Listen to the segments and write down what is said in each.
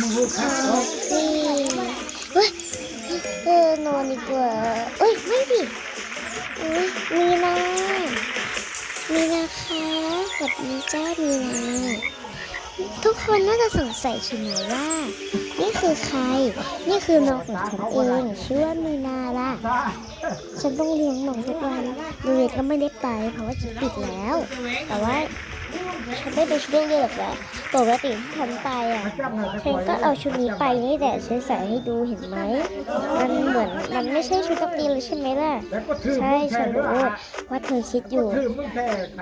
มูครันบอนสิเฮ้ยเออนอนดีกว่าเอ้ยไม่สิอุ้ยมีนามีนาคะสวัสดีจ้ามีนาทุกคนน่าจะสงสัยใช่ไหมว่า นี่คือใคร นี่คือน้องของฉันเองชื่อว่ามีนาล่ะ ฉันต้องเลี้ยงน้องทุกวันโรงเรียนก็ไม่ได้ไปเพราะว่าจะปิดแล้ว แต่ว่า ฉันไม่ไปชุดโรงเรียนหรอกนะปกติที่ฉันไปอะฉันก็เอาชุดนี้ไปนี่แต่ฉันใส่ให้ดูเห็นไหมมันเหมือนมันไม่ใช่ชุดนักเรียนเลยใช่ไหมล่ะใช่ฉันรู้ว่าเธอคิดอยู่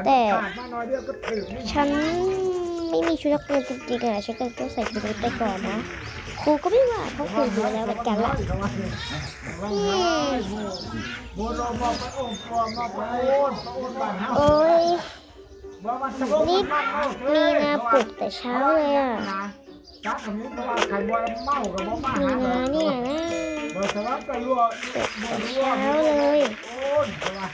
แต่ฉันไม่มีชุดนักเรียนจริงๆอะฉันก็ต้องใส่ชุดนี้ไปก่อนนะครูก็ไม่ว่าเพราะครูรู้แล้วเหมือนกันละโอนกอมาไปโอนไปโอนบ้านเฮ้ย นี่มีนาปลุกแต่เช้าเลยอะมีนาเนี่ยนะปลุกแต่เช้าเลยโอนเพราะว่า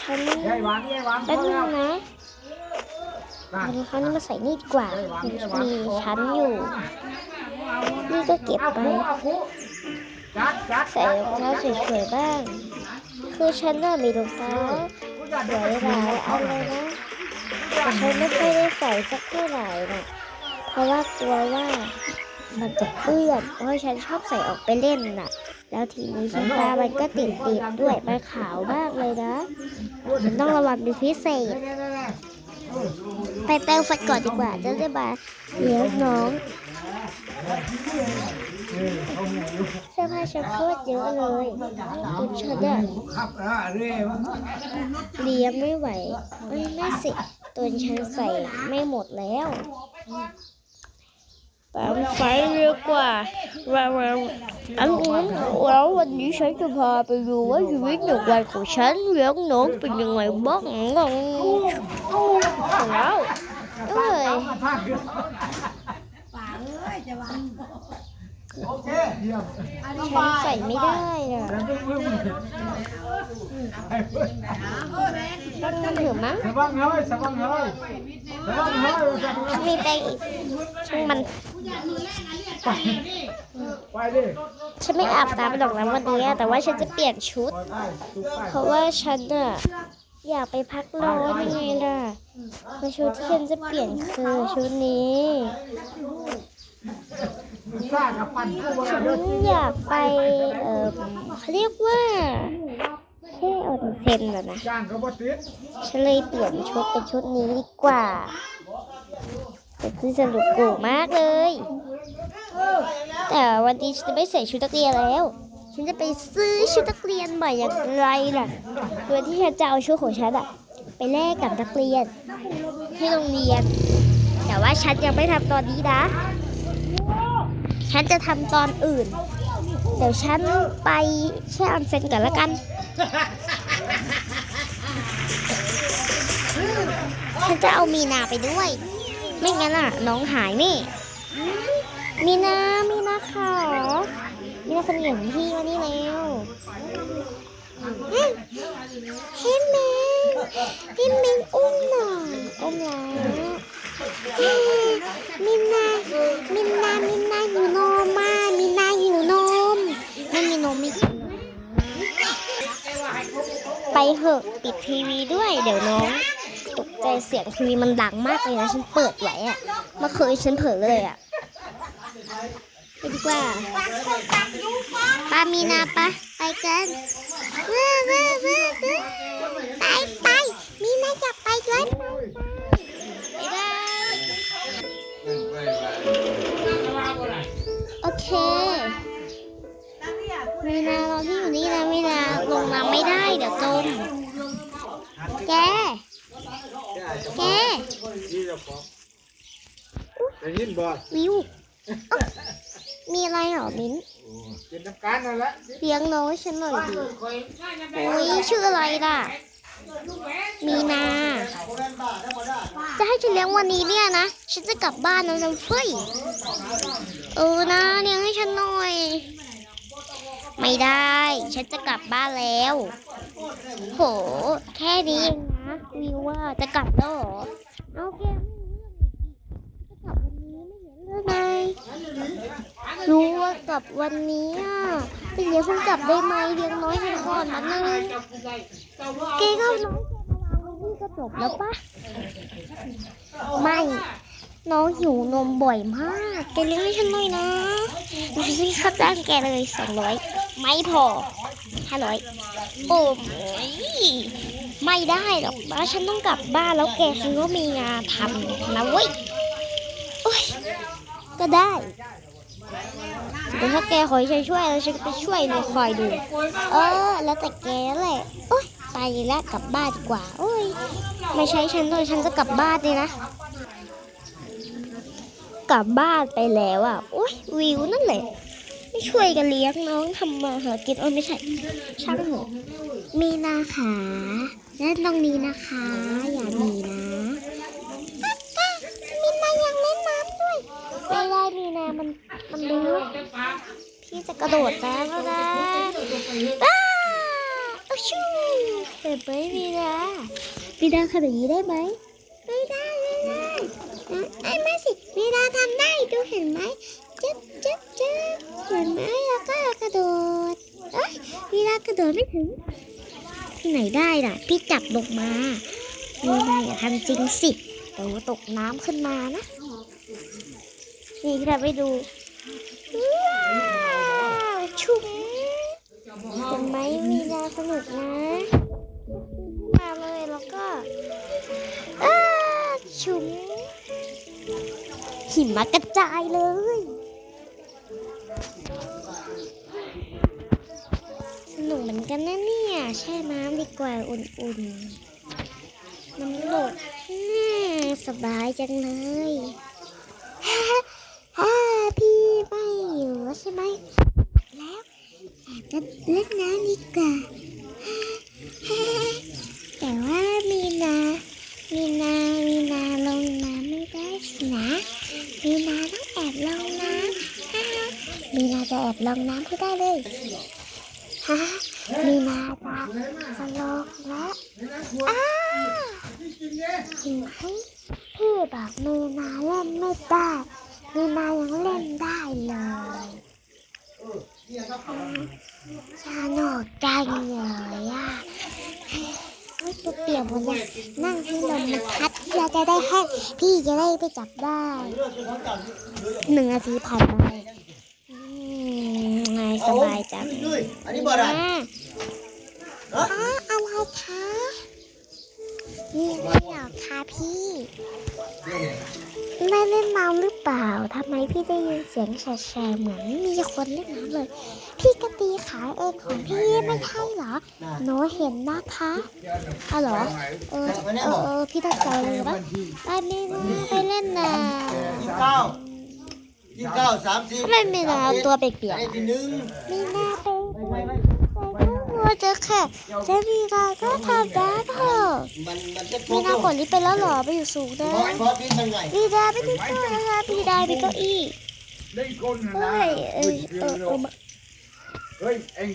ฉันยายหวานยายหวานแป๊บนึงนะเอาเนี่มาใส่นี่ดีกว่ามีชั้นอยู่ นี่ก็เก็บไปใส่รองเท้าสวยๆบ้าง คือฉันน่ะมีรองเท้า สวยหลายอันเลยนะแต่ฉันไม่ค่อยได้ใส่สักเท่าไหร่น่ะเพราะว่ากลัวว่ามันจะเปื้อนเพราะฉันชอบใส่ออกไปเล่นน่ะ แล้วทีนี้ชิ้นตามันก็ติดติดด้วยมันขาวมากเลยนะฉันต้องระวังเป็นพิเศษ ไปแปรงฟันก่อนดีกว่าจะได้มาเลี้ยงน้อง เสื้อผ้าฉันโคตรเยอะเลยจนฉันอะครับอ่าเร่มันเลี้ยงไม่ไหวไม่ไม่สิตัวฉันใส่ไม่หมดแล้วแปรงฟันเยอะกว่าแล้วอันนี้แล้ววันนี้ฉันจะพาไปดูว่าชีวิตหนึ่งวันของฉันเลี้ยงน้องเป็นยังไงบ้างแล้วเอ้ยมาทานกัน โอเคเยี่ยมฉันใส่ไม่ได้อะแล้วก็มึงต้องถือมั้งสว่างเฮ้ยสว่างเฮ้ยสว่างเฮ้ยจับมีแปรงอีกช่างมันไปไปดิฉันไม่อาบน้ำหรอกนะวันนี้แต่ว่าฉันจะเปลี่ยนชุดไปสุไปเพราะว่าฉันอะอยากไปพักร้อนยังไงล่ะและชุดที่ฉันจะเปลี่ยนคือชุดนี้ ฉันอยากไป เออเขาเรียกว่าแค่ออนเซ็นอะนะจ้างก็บ่ติดฉันเลยเปลี่ยนชุดเป็นชุดนี้ดีกว่าแต่คือสนุกกูมากเลย แต่วันนี้ฉันจะไม่ใส่ชุดนักเรียนแล้ว ฉันจะไปซื้อชุดนักเรียนใหม่อย่างไรล่ะเพื่อที่ฉันจะเอาชุดของฉันอะไปแลกกับนักเรียนที่โรงเรียน แต่ว่าฉันยังไม่ทำตอนนี้นะ ฉันจะทำตอนอื่น เดี๋ยวฉันไปแช่ออนเซ็นก่อนละกัน ฉันจะเอามีนาไปด้วย ไม่งั้นอะ น้องหายแน่มีนา มีนาค่ะมีนาคนเหนียงพี่มานี่แล้วพี่เมงพี่เมงอุ้มหน่อยอุ้มแล้ว มินนามินนามินนาหิวนมมามินนาหิวนมไม่มีนมไม่กินไปเหอะปิดทีวีด้วย เดี๋ยวน้อง ตกใจเสียงทีวีมันดังมากเลยนะ ฉันเปิดไว้อะเมื่อคืนฉันเผลอเลยอะไปดีกว่าปามีนาปะไปกันเว้อเว้อเว้อเว้อไปไปมีนาอยากไปด้วย โอเคมีนาเราที่อยู่นี่นะมีนาลงน้ำไม่ได้เดี๋ยวจม แก แกได้ยินบ่วิวเอ้ามีอะไรเหรอมิ้นเป็นทำการนั่นแหละเลี้ยงน้องให้ฉันหน่อยดิอุ้ยชื่ออะไรล่ะ มีนา จะให้ฉันเลี้ยงวันนี้เนี่ยนะ ฉันจะกลับบ้านแล้วนะเฟ้ยเออนะเลี้ยงให้ฉันหน่อย ไม่ได้ ฉันจะกลับบ้านแล้ว โห แค่นี้เองนะวิวว่าจะกลับแล้วเหรอเอเคองอีกจะกลับวั นนี้ไม่เห็นเลยรู้ว่ากลับวันนี้อะพี่เลี้ยงเพิ่งกลับได้ไหมเลี้ยงน้อยให้ก่อนนะนึงเกก็เอาน้องแกมาวางไว้นี่ก็จบแล้วปะไม่ น้องหิวนมบ่อยมากแกเลี้ยงให้ฉันหน่อยนะดูสิค่าจ้างแกเลยสองร้อยไม่พอห้าร้อยโอ้ยไม่ได้หรอกบ้าฉันต้องกลับบ้านแล้วแกคือว่ามีงานทำนะเว้ย ก็ได้เดี๋ยวถ้าแกขอให้ฉันช่วยแล้วฉันก็ไปช่วยเลยคอยดู เออ แล้วแต่แกแหละโอ้ยไปแล้วกลับบ้านดีกว่า โอ้ยไม่ใช่ฉันด้วยฉันจะกลับบ้านเลยนะ กลับบ้านไปแล้วอะโอ้ยวิวนั่นแหละไม่ช่วยกันเลี้ยงน้องทำมาหากินเออไม่ใช่ ช่างเถอะมีนาขาและต้องมีนะคะ อย่ามีนะมีนายังเล่นน้ำด้วย ไม่ได้มีนามันมันรู้พี่จะกระโดดน้ำแล้วนะอ้าอชูเห็นไหมมีนามีนาทำอย่างนี้ได้ไหมไม่ได้ไม่ได้อะไอ้มาสิมีนาทำได้ดูเห็นไหมจึ๊บจึ๊บจึ๊บเห็นไหมแล้วก็กระโดดเอ้ยมีนากระโดดไม่ถึงที่ไหนได้น่ะ พี่จับลงมามีนาอย่าทำจริงสิเดี๋ยวตกน้ำขึ้นมานะ นี่พี่ทำไปดูว้าวชุ่มเห็นไหมมีนาสนุกนะมาเลยแล้วก็ชุ่มหิมะกระจายเลยสนุกเหมือนกันนะเนี่ยแช่น้ำดีกว่าอุ่นๆน้ำหลดสบายจังเลย ฮ่าพี่ไม่อยู่แล้ว ใช่ไหม แล้วแอบจะเล่นน้ำดีกว่า แต่ว่ามีนา มีนา มีนาลงน้ำไม่ได้นะ มีนาต้องแอบลงน้ำฮ่ามีนาจะแอบลงน้ำให้ได้เลยฮ่ามีนาจะจะลงแล้วอ้าเห็นไหมพี่บอกมีนาเล่นไม่ได้มีนายังเล่นได้เลย สนุกจังเลยอะไม่จะเปียกหมดเลยนั่งให้ลมมันพัดเราจะได้แห้งพี่จะได้ไปจับได้หนึ่งนาทีผ่านไปอืมไงสบายจังอันนี้บ่ได้อ่าอ๋ออะไรคะ นี่ไม่หรอกค่ะพี่ ไม่เล่นน้ำหรือเปล่าทำไมพี่ได้ยินเสียงแฉะๆเหมือนมีคนเล่นน้ำเลย พี่ก็ตีขาเองของพี่ไม่ใช่เหรอ หนูเห็นนะคะอ๋อเหรอ เออเออเออพี่ตั้งใจเลยปะไปไม่นะไปเล่นน้ยี่สิบเก้ายี่สิบเก้าสามสิบำทำไมไม่น้ำตัวเปียกอันนี้ที่หนึ่งๆมีนาไป ไปตัวจะแค่จะมีนาก็ทำได้เถอะมันมันจะมีนากดลิฟต์ไปแล้วเหรอไปอยู่สูงได้เพราะเพราะพี่มันไงพี่ดาไปที่โต๊ะนะคะพี่ดาไปเก้าอี้ได้คนนะเฮ้ยเออเออเออมาเฮ้ยเอ็ง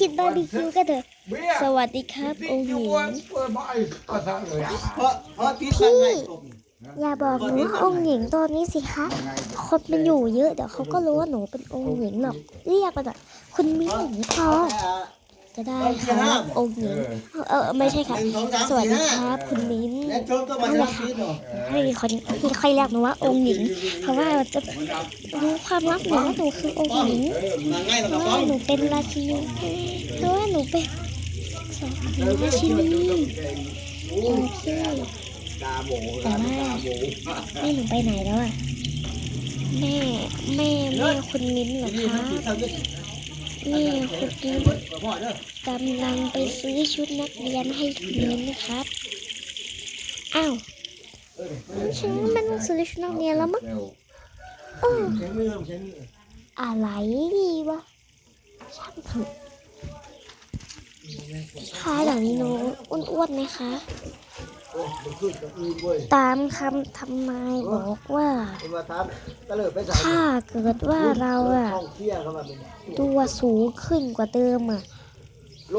กินบาร์บีคิวกันเถอะเบี้ยสวัสดีครับองค์หญิงเปิดบ่อยก็ทำเลยอะเพราะเพราะพี่มันไงอย่าบอกหนูว่าองค์หญิงตัวนี้สิคะคนมันอยู่เยอะเดี๋ยวเขาก็รู้ว่าหนูเป็นองค์หญิงหรอกเรียกมาแบบคุณมิ้นอย่างนี้พอ จะได้ครับองค์หญิงเออเออไม่ใช่ค่ะ สวัสดีครับคุณมิ้นและชมก็มาทำพี่เนาะให้คนที่ค่อยเรียกหนูว่าองค์หญิง เพราะว่าจะรู้ความลับหนูว่าหนูคือองค์หญิงมาง่ายเพเราราะต้ว่าองหนูเป็นราชินีเพราะว่าหนูเป็นสองราชินีโอเคตาโบแต่ว่าแม่หนูไปไหนแล้วอะแม่แม่แม่คุณมิ้นท์เหรอคะ แม่คุณมิ้นท์พ่อเด้อกำลังไปซื้อชุดนักเรียนให้คุณมิ้นท์นะครับ อ้าวฉันไม่ต้องซื้อชุดนักเรียนแล้วมั้งเออเสียงมือเสียงมืออะไรดีวะช่างเถอะชายหลังนี้หนูอ้วนๆไหมคะ โอ้มันขึ้นกับอีเว้ยตามคำทำนายบอกว่าเป็นว่าทำตะเลิดไปใส่ถ้าเกิดว่าเราอะท่องเที่ยวเข้ามาเป็นตัวสูงขึ้นกว่าเดิมอะ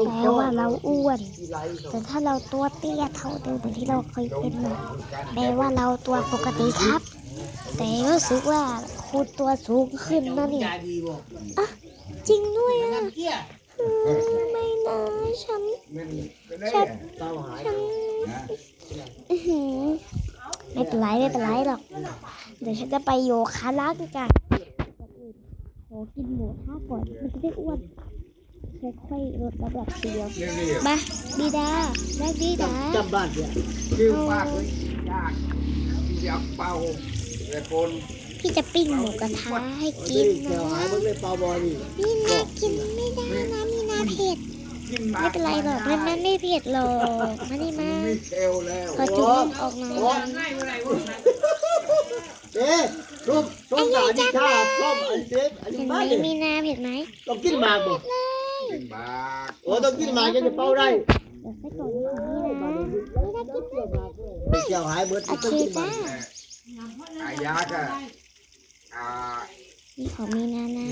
แปลว่าเราอ้วนที่ไรแต่ถ้าเราตัวเตี้ยเท่าเดิมเหมือนที่เราเคยเป็นอะแปลว่าเราตัวปกติครับ แต่รู้สึกว่าคคูณตัวสูงขึ้นนะเนี่ยยายดีบอกอะจริงด้วยอะน้ำเกี้ยเออไม่นะฉันมันก็ได้ฉันเตาหายฉันนะอื้อหือ ไม่เป็นไรไม่เป็นไรหรอก เดี๋ยวฉันจะไปโยคะล้างกันโหกินหมูท่าก่อนมันจะได้อ้วนค่อยๆลดระดับทีเดียวเรียบมาบีดาแรกบีดาจำบ้านเนี่ยๆคือมากเลยยากอยากเป่าแต่คนพี่จะปิ้งหมูกระทะให้ไม่กินได้เกี่ยวหายนะมันเลยเปาบอลนี่มีนากินไม่ได้นะมีนาเผ็ดกินมา ไม่เป็นไรหรอกมันมันไม่เผ็ดหรอกมานี่มาไม่เซลแล้วพอจุ่มออกมาเอ๊ะร่มร่มสารนี่ท่าร่มอันเด็กอันเห็นี้นไหมบ้านเนี่ยมีนาเผ็ดไหมต้องกินหมากบ่กินบากโอ้ต้องกินหมากจะจะเป่าได้เดี๋ยวใส่กล่องนี้ของมีนามีนากินด้วยไม่เกี่ยวหายเหมือนโอต้องเคกินหมาจ้ากอายาก็อ่านี่ของมีนานะ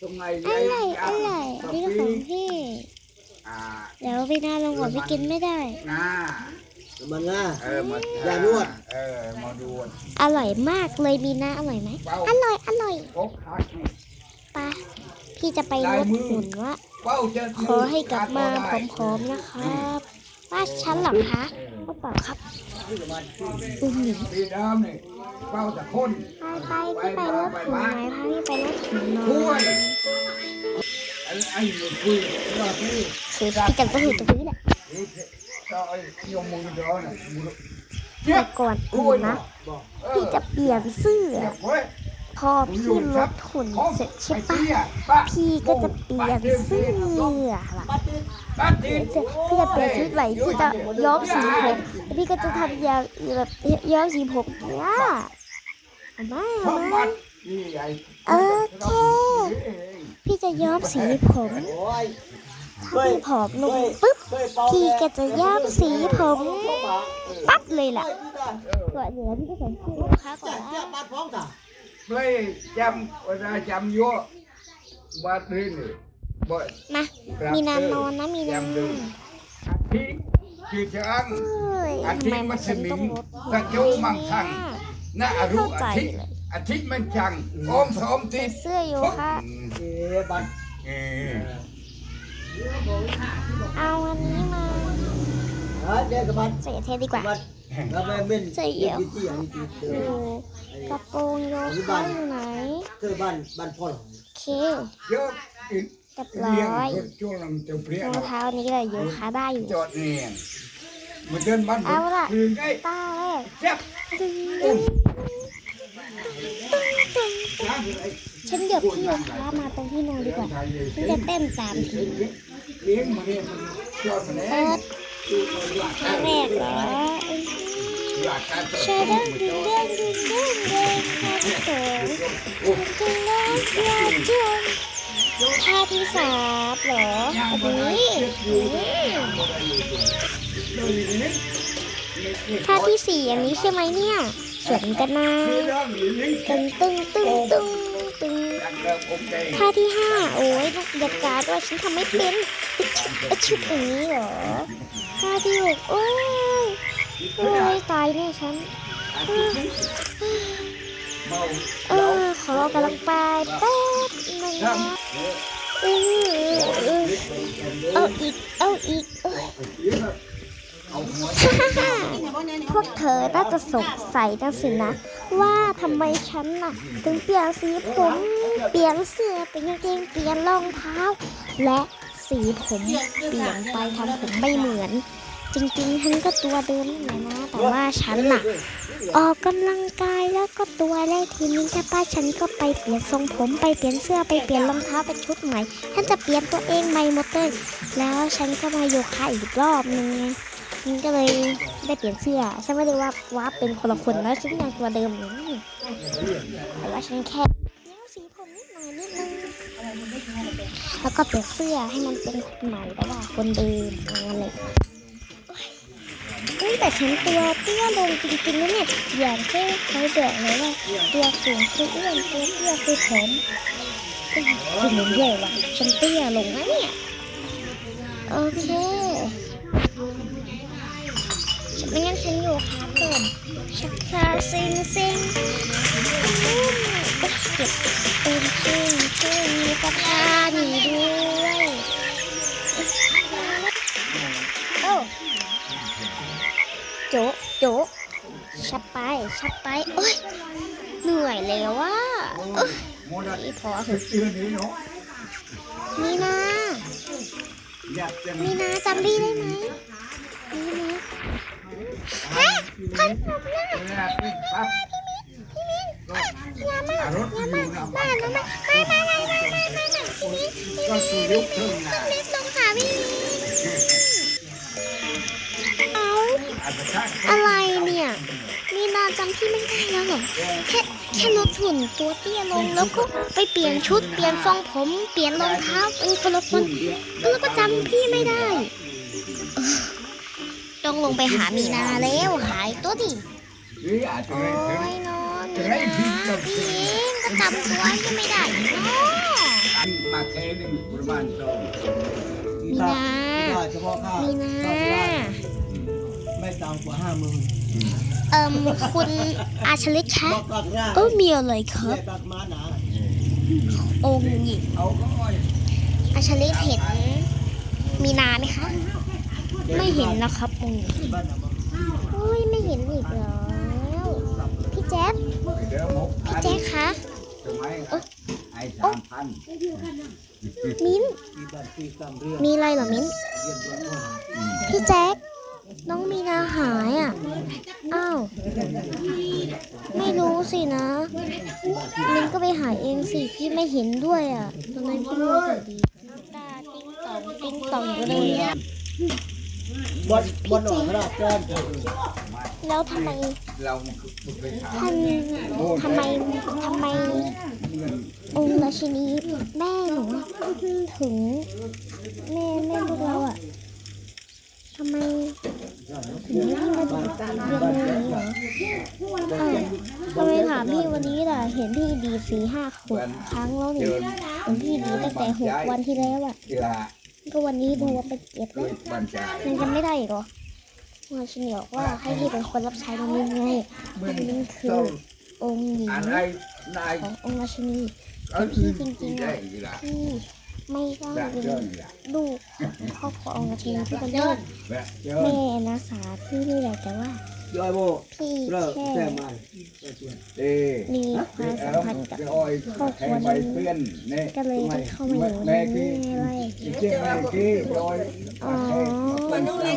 นี่นะตรงไหนอร่อยอร่อยอันนี้ก็ของพี่อ่าเดี๋ยวพี่นาลงก่อนพี่กินไม่ได้หน้ามันง่าเออมาอย่านวดเออมาดูดอร่อยมากเลยมีนาอร่อยไหมเป้าอร่อยอร่อยโอ๊กฮักนี่ไปะพี่จะไปลดหุ่นว่าเป้าจะขอให้กลับมาผอมๆนะครับว่าฉันเหรอคะก็เปล่าครับอุ้มหนีปีดามนี่ เป้าจะคนไปไปพี่ไปลดหุ่นไหมพาพี่ไปลดหุ่นหน่ช่วอยยไอ้ไอ้หนุ่มคุยว่าพี่คือพี่จังก็อยู่ตรงนี้แหละนี่ก็ไอ้ยมมือเดียวน่ะมือแต่ก่อนอื่นนะพี่จะเปลี่ยนเสื้อเฮ้ย พอพี่ลดหุ่นเสร็จใช่ปะพี่ก็จะเปลี่ยนเสื้อล่ะปัดดิพี่จะพี่จะเปลี่ยนชุดใหม่พี่จะย้อมสีผมพี่ก็จะทำยาแบบย้อมสีผมเนี่ยเอามาพเอามัมาดนี่ไอ้โอเคพี่จะย้อมสีผมถ้าพี่ผอมลงปุ๊บพี่ก็จะย้อมสีผมปั๊บเลยล่ะก่อนเดี๋ยวพี่ก็ใส่เสื้อลูกค้าก่อนอมจ้ะ ไม่จำเวลาจำยั่ววัดนี่นี่บ่มามีนานนอนนะมีนาจำดูอาทิตย์คือช้างเฮ้ยอาทำทิตไมย์มัมันนสฉันมิต้องงลดตะโจมังทังน่าอรุอาทิตย์อาทิตย์มันจังอมสมติดเสื้อโยคะเอ๊ะบ้านเออเอาอันนี้มาเออเดี๋ยวกับบ้านใส่เทดีกว่าบ้าน แล้วแม่เม่นใส่เอี่ยวที่อันนี้ที่ดูกระโปรงโยคะอยู่ไหนเคยบ้านบ้านพ่อโอเคเยอะอีกเรียบร้เลี้ยงอยคนช่วงนั้นจะเปรี้ยรองเท้านี้เลยโยคะได้อยู่จอดเนียนมันเดินบ้านเอาล่ะคืนได้ต้าแรกเจ็บดึงดึงฉันเดี๋ยวพี่โยคะมาตรงที่นอนดีกว่าฉันจะเต้นสามทีเลี้ยงมาเนี่ยมันจอดมาแล้เอิวร์ดครั้งแรกเหรออยากการ ชาดังดึงดึงดึงดึงดึงท่าที่สองดึงดึงดึงดึงดึงท่าที่สามเหรออันนี้ท่าที่สี่อันนี้ใช่ไหมเนี่ยสวนกันนะตึงตึงตึงตึงตึงท่าที่ห้าโอ้ยนักเด็การว่าฉันทำไม่เป็นอชุดอย่างนี้เหรอท่าที่หกโอ้ย โอ้ยตายเนี่ยฉัน เออขอกำลังไปแป๊บนึงนะเออเออเอาอีก เอาอีกเออพวกเธอน่าจะสงสัยจังสินะ ว่าทำไมฉันน่ะ ถึงเปลี่ยนสีผม เปลี่ยนเสื้อเป็นกางเกงเปลี่ยนรองเท้า และสีผมเปลี่ยนไปทำผมไม่เหมือน จริงๆฉันก็ตัวเดิมนี่แหละนะ แต่ว่าฉันน่ะ ออกกำลังกายแล้วก็ตัวแรกทีนี้ใช่ป้าฉันก็ไปเปลี่ยนทรงผมไปเปลี่ยนเสื้อไปเปลี่ยนรองเท้าเป็นชุดใหม่ฉันจะเปลี่ยนตัวเองใหม่หมดเลยแล้วฉันก็มาโยคะอีกรอบนึงไงมันก็เลยได้เปลี่ยนเสื้อฉันไม่ได้ว่าว่าเป็นคนละคนแล้วฉันยังตัวเดิมอยู่นี่แต่ว่าฉันแค่เลี้ยวสีผมนิดหน่อยนิดนึงแล้วก็เปลี่ยนเสื้อให้มันเป็นคนใหม่แต่ว่าคนเดิมอย่างนั้น เฮ้ยแต่ฉันตัวเตี้ยลงจริงๆนะเนี่ยอย่างเช่นเขาบอกเลยว่าตัวสูงคืออ้วนตัวเตี้ยคือผอมือนงเยอะว่ะฉันเตี้ยลงนะเนี่ยโอเคฉันไม่งั้นฉันอยู่ครับผมชักชาซิงซิงเก็บเป็นชิงนมีกระทานีด้วย โจ๊ะโจ๊ะชับไปชับไปโอ้ยเหนื่อยแล้วว่ะนี่พอนี่นะนี่นะจำพี่ได้ไหมนี่นะฮะพันผมนะพี่มิ้นพี่มิ้นพี่มิ้นยามามามามามามามามามาพี่มินพี่มินพี่มินต้องรีบลงหาพี่มิน อะไรเนี่ยมีนาจำพี่ไม่ได้แล้วเหรอ แค่แค่ลดหุ่นตัวเตี้ยลงแล้วก็ไปเปลี่ยนชุด เปลี่ยนทรงผม เปลี่ยนรองเท้าเป็นคนละคนแล้วก็จำพี่ไม่ได้ต้องลงไปหามีนาแล้วหายตัวดิโอ้ไม่ถึงยนอนมีนาพี่เองก็จำตัวพี่ไม่ได้เนาะอันมาแค่หนึ่งประมาณสองมีนามีนา ไม่ต่ำกว่าห้าหมื่นเอิมคุณอาชลิตคะบอกตักร่างเออมีอะไรครับ ตักมาหนาองค์หญิงเอาก็อ้อยอาชลิตเห็นมีนาไหมคะ ไม่เห็นนะครับองค์หญิงบ้านเราบอกโอ้ยไม่เห็นอีกแล้วพี่แจ๊คเดี๋ยวหกพี่พันแจ๊คคะทำไมไอ้สามพันมิ้นปีบ้านปีตามเรื่องมีอะไรเหรอมิ้นเรียนตัวพ่อพี่แจ๊ค น้องมีนาหายอะ อ้าว ไม่รู้สินะมินก็ไปหาเองสิ พี่ไม่เห็นด้วยอะ ตอนนั้นพี่รู้สึกดีตาติ้งต่องติ้งต่องเลยอะบนบนหนองราบแก้มแล้วทำไมเราไปถามทำทำไมทำไมองค์ราชินีแม่หนูถึงแม่แม่พวกเราอะ ทำไมถึงไม่มาดูเรียนเรื่องนี้เหรอทำไมถามพี่วันนี้ล่ะ เห็นพี่ดีสี่ห้าหกครั้งแล้วนี่เห็นพี่ดีตั้งแต่หกวันที่แล้วอะ ก็วันนี้ดูว่าไปเก็บเกิแล้วดบัญชายังจำไม่ได้อีกเหรอราชินีบอกว่าให้พี่เป็นคนรับใช้น้องมิ้นไงน้องมิ้นคือ องค์หญิงขององค์ราชินีก็คือได้ละที่ ไม่ได้แบบเป็นเจ้านี่ละลูกครอบครัวองค์ทีที่เป็นลูกแบบเจ้าแม่นาสาพี่นี่แหละแต่ว่าย่อยโบพี่เลิกแค่แก้มาเอ๊ะมีความสัมพันธ์กับ อ้อยแทงใบเพื่อนเนี่ย ก็เลยเข้ามาอยู่ในแม่นี้ที่ไงเจ้าแม่ที่อ้อยอ๋อจริง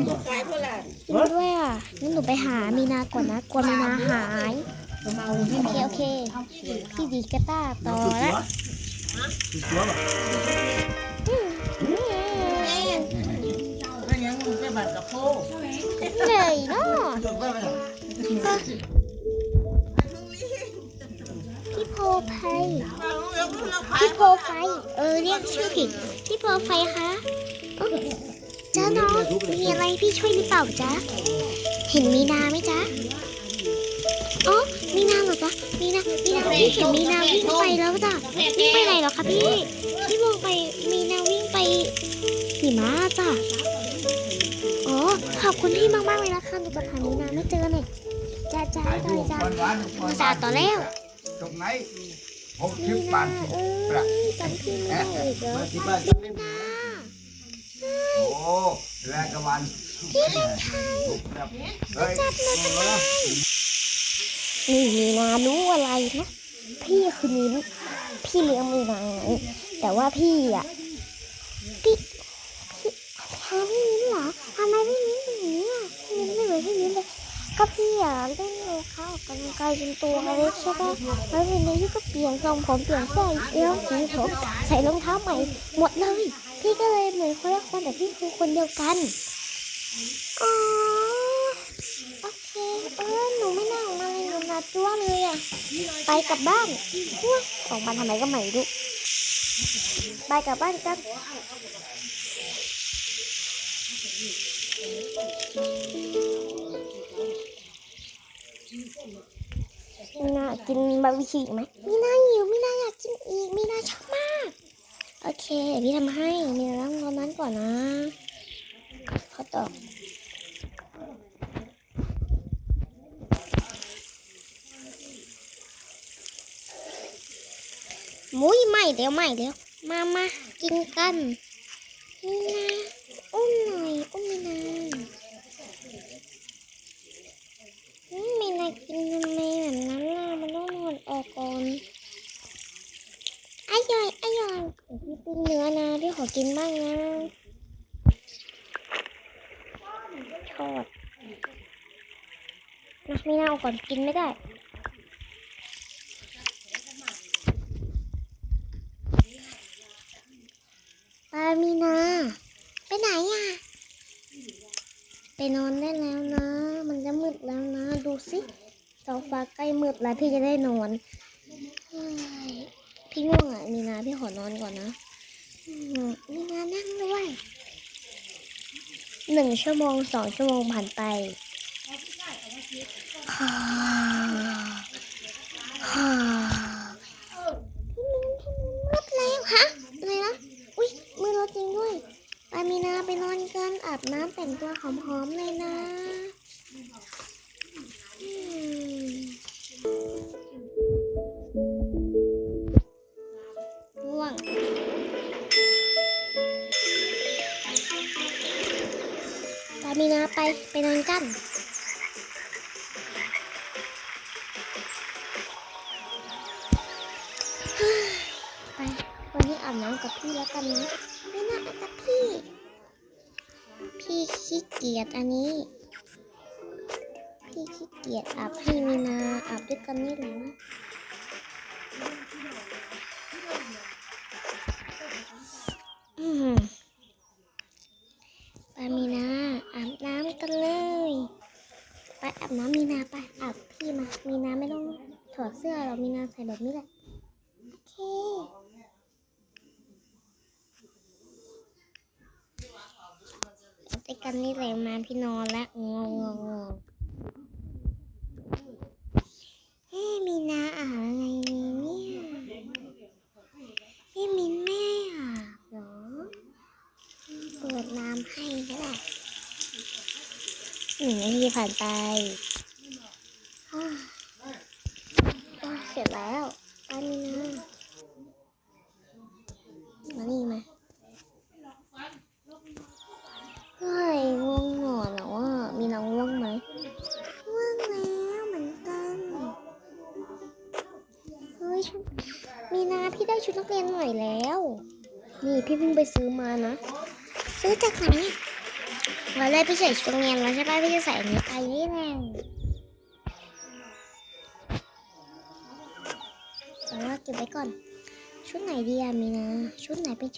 ด้วยอะงั้นหนูไปหามีนาก่อนนะกลัวมีนาหายโอเคโอเคพี่ดีกระต้าต่อละอื เหนื่อยเนาะพี่โพไพพี่โพไฟเออเรียกชื่อผิดพี่โพไฟคะเจ้าน้องมีอะไรพี่ช่วยหรือเปล่าจ๊ะเห็นมีนาไหมจ๊ะอ๋อมีนาเหรอจ๊ะมีนามีนาพี่เห็นมีนาวิ่งไปแล้วจ้ะวิ่งไปไหนหรอคะพี่พี่มองไปมีนาวิ่งไปหิมะจ้ะ คุณพี่มากๆเลยนะคะหนูจะหามีนาไม่เจอเนี่ยจ้าจ้าถ่ายจ้าจ้าอุตส่าห์ต่อแล้วตรงไหนหกมีสิบนาบาทเอประอจำพี่ไม่ได้อีกเหรอมาที่บ้านโอ้แรกวันพี่เป็นใครเฮ้ยจับหนูทำไมนี่มีนารู้อะไรนะพี่คือมิ้นพี่เลี้ยงมีนาไงแต่ว่าพี่อะพี่พี่ทำพี่มิ้นเหรอทำไมพี่มิ้น มิ้นไม่เหมือนพี่มิ้เลยก็พี่อะเล่นโลคะออกกำลังกายจนตัวเล็กใช่ปะแล้วทีนี้พี่ก็เปลี่ยนทรงผมเปลี่ยนเสื้อเอวสีผมใส่รองเท้าใหม่หมดเลย พี่ก็เลยเหมือนคนละคนแต่พี่คือคนเดียวกันอ๋อโอเคเออหนูไม่น่าออกมาเลยหนูนัดจ้วเลยอะไปกลับบ้านอออกมาทำไมก็ไม่รู้ไปกลับบ้านกัน มีนากินบาร์บีคิวอีกไหมมีนาหิวมีนาอยากกินอีกมีนาชอบมาก โอเคพี่ทำให้มีนานั่งรอนั้นก่อนนะเขาตอบมุ้ยไม่เดี๋ยวไม่เดี๋ยวมามากินกันมีนาอุ้มหน่อยอุ้มมีนา ไม่น่ากินยังไมแบบนั้นล่ะมันต้องหมดออกก่อนไอ้ยอยไอ้ยอยพี่ปิ้เนื้อนะพี่ขอกินบ้างนะทอดนะไม่น่าออกก่อนกินไม่ได้ปามีนา ไปไหนอะ ไปนอนได้แล้วนะ มันจะมืดแล้ว ดูสิท้องฟ้าใกล้มืดแล้วพี่จะได้นอน พี่ง่วงอะมีนาพี่ขอนอนก่อนนะมีนานั่งด้วยหนึ่งชั่วโมงสองชั่วโมงผ่านไปฮ่าฮ่ามืดแล้วฮะอะไรนะ อุ้ยมือเราจริงด้วย ไปมีนาไปนอนกันอาบน้ำแต่งตัวหอมๆเลยนะ อาบน้ำกับพี่แล้วกันนะไม่น่าอาบกับพี่ พี่ขี้เกียจอันนี้ พี่ขี้เกียจอาบให้มีนาอาบด้วยกันนี่แหละนะอืมไปมีนาอาบน้ำกันเลย ไปอาบน้ำมีนาไปอาบพี่มา มีนาไม่ต้องถอดเสื้อหรอกมีนาใส่แบบนี้แหละ โอเค ไปกันนี่เลยมาพี่นอนแล้วงงงงงเฮ้มีนาอาบอะไรเนี่ยพี่มินแม่อาบเหรอ เปิด น้ำให้ก็ได้หนึ่งนาทีผ่านไปอ้าวอ้าวเสร็จแล้วไปมีนามานี่มา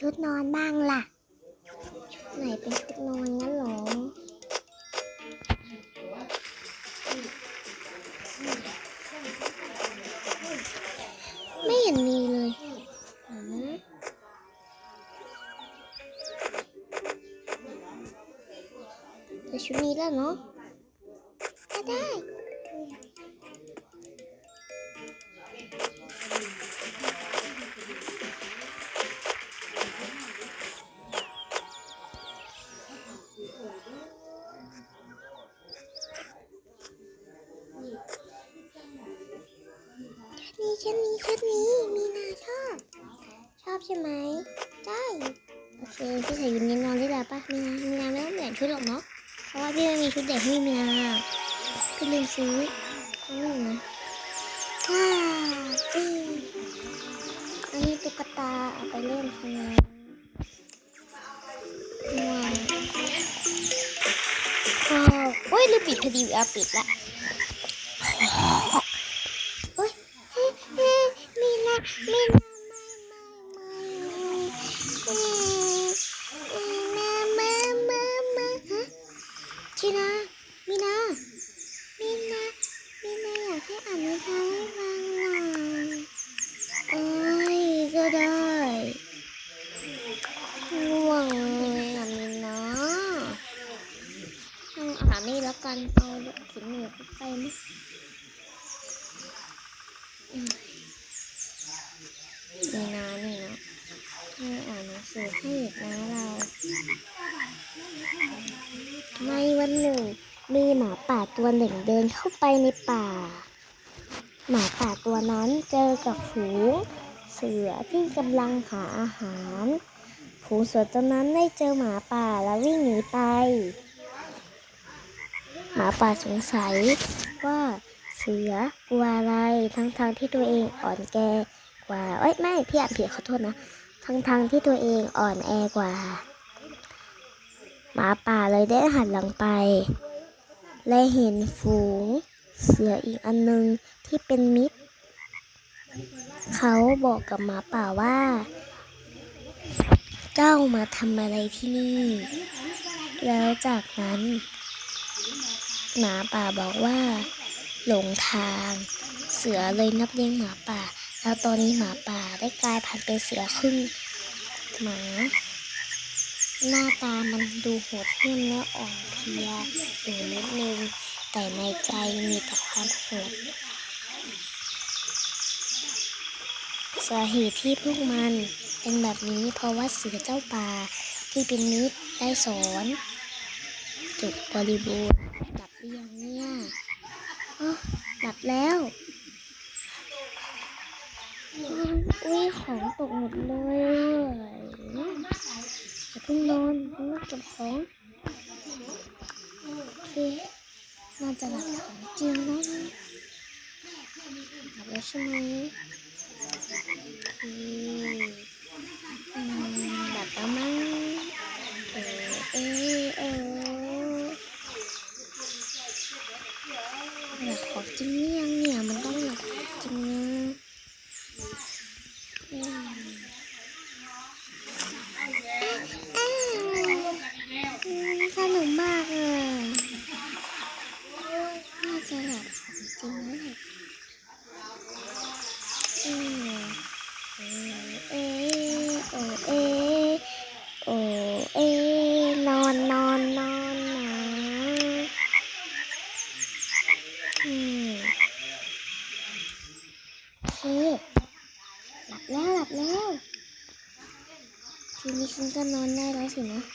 ชุดนอนบ้างล่ะไหนเป็นชุดนอนงั้นหรอไม่เห็นมีเลยอ๋อแต่ชุดนี้แล้วเนาะ ตาเอาไปเล่นใช่ไมว้าวโอ้ยลืมปิดพอดีเอาปิดละ โอ๊ยเอ๊ะเอ๊ะมีนามีนาไม่ไม่ไม่เอ๊ะมีนามามามาฮะชีนามีนามีนามีนาอยากให้อ่านนิทานให้ฟังหน่อยโอ้ยก็ได้ง่วงเลยอะมีนาเอาอ่านนี่แล้วกันเอาเขียนหนูไปไหม นี่นะนี่นะให้อ่านหนังสือให้อีกนะเรา ในวัน หนึ่งมีหมาป่าตัวหนึ่งเดินเข้าไปในป่า หมาป่าตัวนั้นเจอกับฝูงเสือที่กำลังหาอาหารฝูงเสือตัวนั้นได้เจอหมาป่าแล้ววิ่งหนีไป หมาป่าสงสัยว่าเสือกลัวอะไรทั้งๆที่ตัวเองอ่อนแกกว่าเอ้ยไม่พี่อ่านผิดขอโทษนะ ทั้งๆที่ตัวเองอ่อนแอกว่า หมาป่าเลยได้หันหลังไป และเห็นฝูงเสืออีกอันนึงที่เป็นมิตร เขาบอกกับหมาป่าว่า เจ้ามาทำอะไรที่นี่ แล้วจากนั้น หมาป่าบอกว่า หลงทาง เสือเลยนับเลี้ยงหมาป่า แล้วตอนนี้หมาป่าได้กลายพันธุ์เป็นเสือครึ่งหมา หน้าตามันดูโหดเหี้ยมและอ่อนเพลียอยู่นิดนึง แต่ในใจมีแต่ความโหดสาเหตุที่พวกมันเป็นแบบนี้เพราะว่าเสือเจ้าป่าที่เป็นมิตรได้สอนจบบริบูรณ์หลับหรือยังเนี่ยอ๋อหลับแล้วอุ้ยของตกหมดเลย พิ่งนอนเพิ่งเก็บของโอเคน่าจะหลับของจริงแล้วหลับแล้วใช่ไหมโอเคอืมหลับแล้วมั้งเออเออเออหลับของจริงหรือยังเนี่ยมันต้องหลับของจริงนะอืม อืมสนุกมากเลยน่าจะแบบของจริงนะเนี่ยอืมเออเออเออโอเอนอนนอนนอนนะอืมโอเคหลับแล้วหลับแล้วทีนี้ฉันก็นอน ได้